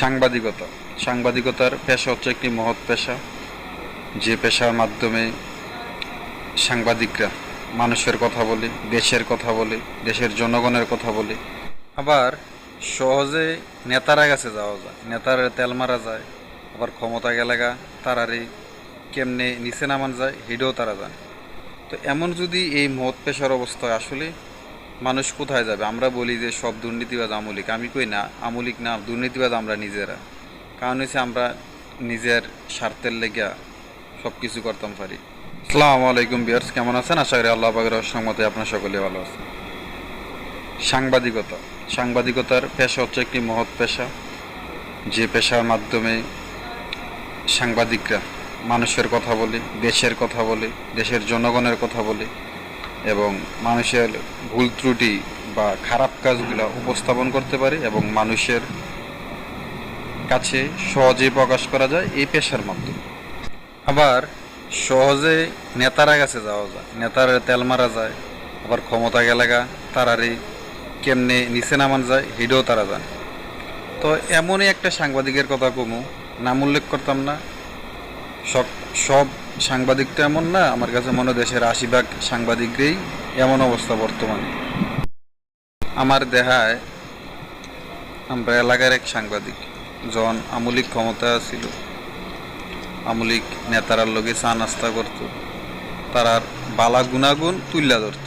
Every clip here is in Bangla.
সাংবাদিকতা। সাংবাদিকতার পেশা হচ্ছে একটি মহৎ পেশা, যে পেশার মাধ্যমে সাংবাদিকরা মানুষের কথা বলে, দেশের কথা বলে, দেশের জনগণের কথা বলে। আবার সহজে নেতারা কাছে যাওয়া যায়, নেতার তেল মারা যায়, আবার ক্ষমতা গেলেগা তারারে কেমনে নিচে নামান যায়, হেডেও তারা জানে। তো এমন যদি এই মহৎ পেশার অবস্থায় আসলে মানুষ কোথায় যাবে? আমরা বলি যে সব দুর্নীতিবাজ আমলিক। আমি কই না, আমলিক না, দুর্নীতিবাজ আমরা নিজেরা। কারণ হচ্ছে আমরা নিজের স্বার্থের লেগা সব কিছু করতাম পারি। আসসালামু আলাইকুম বিয়ার্স কেমন আছেন? আশা করি আল্লাহ পাকের সঙ্গতে আপনার সকলে ভালো আছেন। সাংবাদিকতা। সাংবাদিকতার পেশা হচ্ছে একটি মহৎ পেশা। যে পেশার মাধ্যমে সাংবাদিকরা মানুষের কথা বলে, দেশের কথা বলে, দেশের জনগণের কথা বলে এবং মানুষের ভুল ত্রুটি বা খারাপ কাজগুলো উপস্থাপন করতে পারে এবং মানুষের কাছে সহজে প্রকাশ করা যায় এই পেশার মাধ্যমে। আবার সহজে নেতারা কাছে যাওয়া যায়। নেতার তেল মারা যায়, আবার ক্ষমতা গেলেগা তারারে কেমনে নিচে নামান যায় হেডেও তারা যান তো এমনই একটা সাংবাদিকের কথা কমু, নাম উল্লেখ করতাম না, সব সব সাংবাদিক তো এমন না, আমার কাছে মনে দেশের আশি ভাগ সাংবাদিকরেই এমন অবস্থা বর্তমানে। আমার দেহায় আমরা এলাকার এক সাংবাদিক যখন আমলিক ক্ষমতা ছিল। আমলিক নেতারার লগে চা নাস্তা করত। তারার বালা গুণাগুণ তুল্লা ধরত।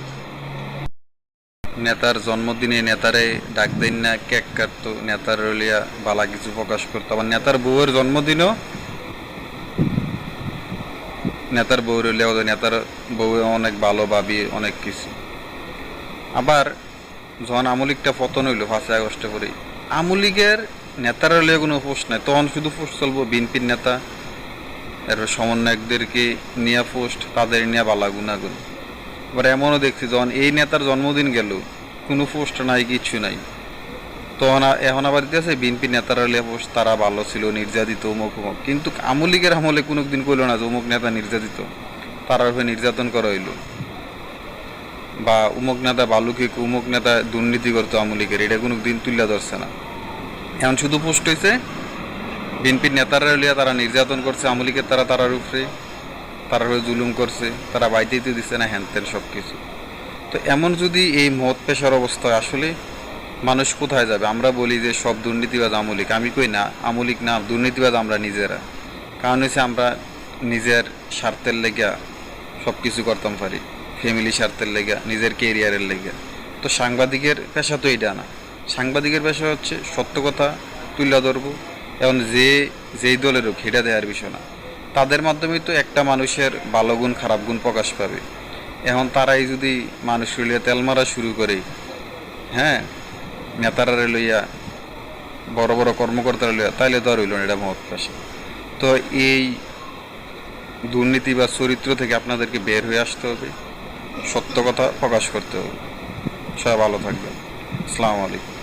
নেতার জন্মদিনে নেতারে ডাক দেন না, কেক কাটতো, নেতার রলিয়া বালা কিছু প্রকাশ করতো। আবার নেতার বউয়ের জন্মদিনও নেতার বউ রইলেও নেতার বউ অনেক ভালো ভাবি, অনেক কিছু। আবার যখন আমলিকটা পতন হইল পাঁচই আগস্টে পরে আমলিগের নেতার রইলে কোনো পোস্ট নাই। তখন শুধু পোস্ট চলবো বিএনপির নেতা, এরপর সমন্বয়কদেরকে নিয়ে পোস্ট তাদের নিয়ে বালা গুণাগুণ। এবার এমনও দেখছি যখন এই নেতার জন্মদিন গেল, কোনো পোস্ট নাই, কিছু নাই। আ- এখন আবার দিতেছে বিএনপি নেতারা হলে পোস্ট তারা ভালো ছিল, নির্যাতিত অমুক অমুক। কিন্তু আমলিগের আমলে কোনো দিন কইলো না যে অমুক নেতা নির্যাতিত। তারার উপরে নির্যাতন করা হইল। বা উমুক নেতা বালুকে উমুক নেতা দুর্নীতি করতো আমলিগের এটা কোনো দিন তুলে ধরছে না। এখন শুধু পোস্ট হয়েছে বিএনপির নেতারা হলিয়া তারা নির্যাতন করছে আমলিগের তারা তারার উপরে তারা জুলুম করছে, তারা বাইতেই দিচ্ছে না, হ্যান সব কিছু তো এমন যদি এই মত পেশার অবস্থা আসলে মানুষ কোথায় যাবে? আমরা বলি যে সব দুর্নীতিবাজ আমলিক। আমি কই না? আমলিক না, দুর্নীতিবাজ আমরা নিজেরা। কারণ হচ্ছে আমরা নিজের স্বার্থের লেগা সব কিছু করতাম পারি। ফ্যামিলি স্বার্থের লেগা নিজের কেরিয়ারের লেগা তো সাংবাদিকের পেশা তো এটা না। সাংবাদিকের পেশা হচ্ছে সত্য কথা তুলে ধরবো। এখন যে, যেই দলের হোক, সেটা দেওয়ার বিষয় না। তাদের মাধ্যমে তো একটা মানুষের ভালো গুণ, খারাপ গুণ প্রকাশ পাবে। এখন তারাই যদি মানুষ তেল মারা শুরু করে হ্যাঁ? নেতারা লইয়া বড় বড় কর্মকর্তারা লইয়া তাইলে তো আর হইল না, এটা মহৎ তো এই দুর্নীতি বা চরিত্র থেকে আপনাদেরকে বের হয়ে আসতে হবে। সত্য কথা প্রকাশ করতে হবে। সবাই ভালো থাকবেন। আসসালামু আলাইকুম।